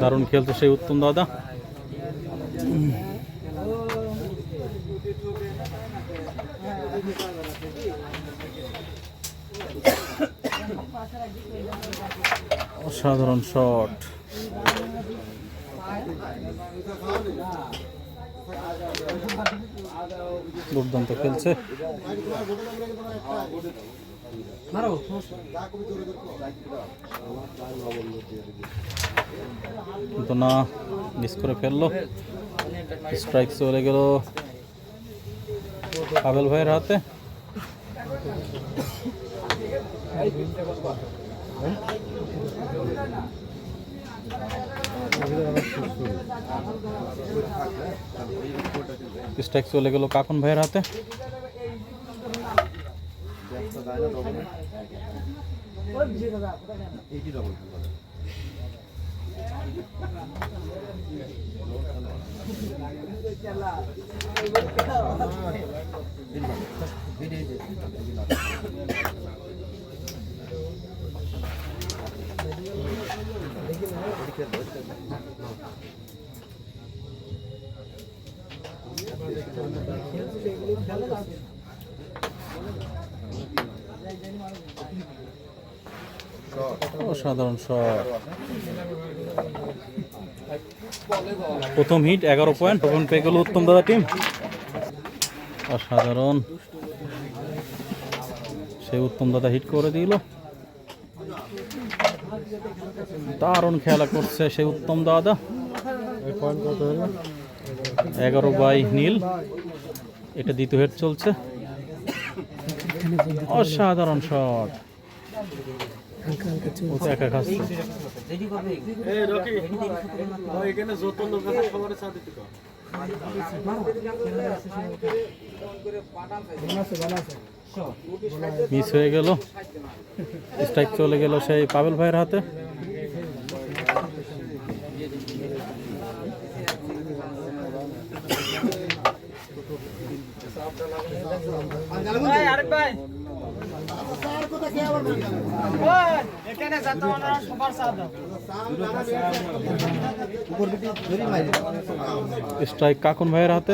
দারুণ খেলতো সেই উত্তম দাদা। অসাধারণ শট। দুর্দান্ত খেলছে। কিন্তু না মিস করে ফেলল। স্ট্রাইক চলে গেল পাবেল ভাইয়ের হাতে। স্ট্রাইক চলে গেল কাকন ভাইয়ের হাতে অসাধারণ শট প্রথম হিট এগারো পয়েন্ট তখন পেয়ে গেল উত্তম দাদা টিম অসাধারণ। সেই উত্তম দাদা হিট করে দিল। দারুণ খেলা করছে সেই উত্তম দাদা। এগারো বাই নীল। এটা দ্বিতীয় হেড চলছে। অসাধারণ শট। মিস হয়ে গেল। স্ট্রাইক চলে গেল সেই পাবেল ভাইয়ের হাতে। স্ট্রাইক কাকুন ভাইয়ের হাতে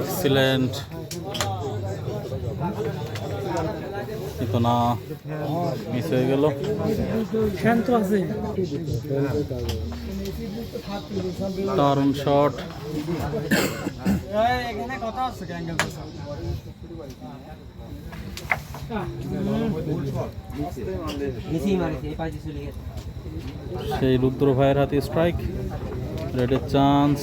এক্সিলেন্ট কিন্তু না মিস হয়ে গেল। শান্ত আছে। দারুণ শট এখানে কথা আছে ক্যাঙ্গেল সেই রুদ্র ভাইয়ের হাতে স্ট্রাইক রেডের চান্স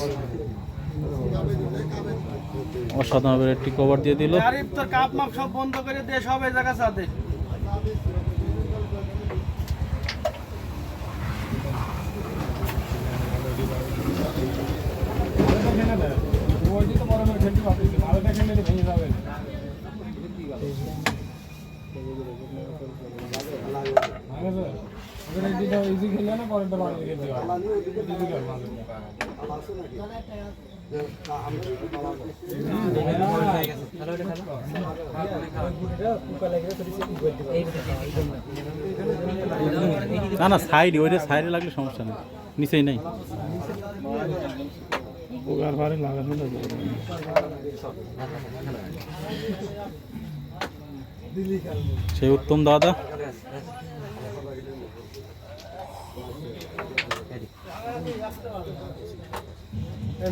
অসাধারণ একটি কভার দিয়ে দিল। আরিফ তোর কাপ মাপ সব বন্ধ করে দিয়ে সব এই জায়গা সাথে না না সাইডে ওইটা সাইডে লাগলে সমস্যা নেই। নিচেই নেই। সেই উত্তম দাদা।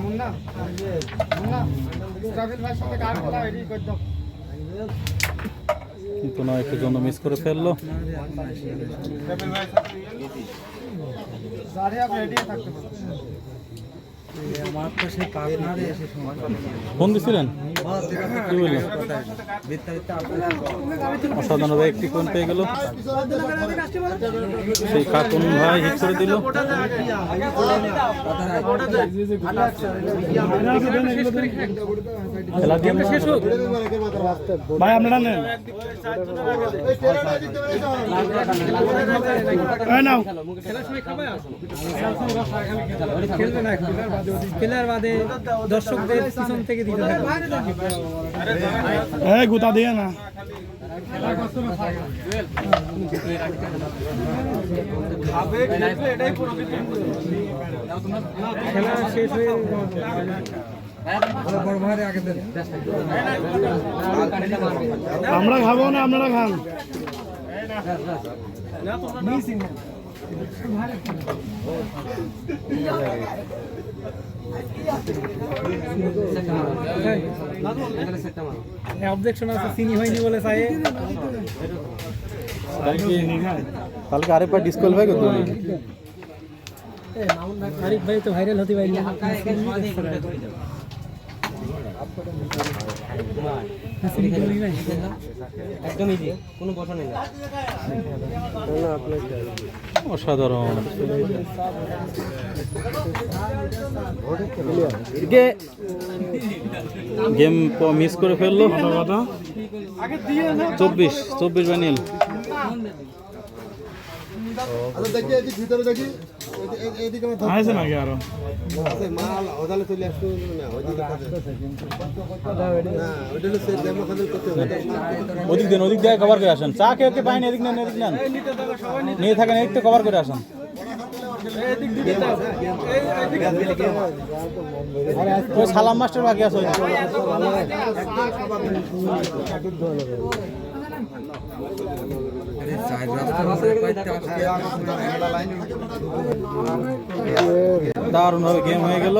মুন্না মুন্না ট্রাভেল ভাইয়ের সাথে কার কথা রেডি করে দাও কিন্তু না একটু জন্য মিস করে ফেলল। আমার তো সেই পাবনারে এসে সময় ফোন দিছিলেন? কি বললেন? অসাধারণ একটি কোন পেয়ে গেল। সেই কাকুন ভাই হিট করে দিল। খেলা গেম শেষ হোক। ভাই আপনারা নেন। এই নাও। খেলার বাদে দর্শকদের পিছন থেকে দিতে এই গুতা দিয়ে না। খেলা শেষ হয়ে আমরা খাব না আপনারা খান। অবজেকশন আছে চিনি হয়নি বলে চাই কালকে কালকে আরেকবার ডিসকাল ভাই কত আরিফ ভাই তো ভাইরাল হতে পারি একদম ইজি কোনো কথা নেই। অসাধারণ। গেম মিস করে ফেলল চব্বিশ চব্বিশ বানিল দেখি ভিতরে দেখি। আছে নাকি আরও। ওদিক দেন, ওদিক দিয়ে কভার করে আসেন চা খেয়ে খেয়ে পাইনি এদিক নেন এদিক নেন নিয়ে থাকেন, এদিক তো কভার করে আসেন ওই সালাম মাস্টার বাকি আছে। দারুণ হবে গেম হয়ে গেল।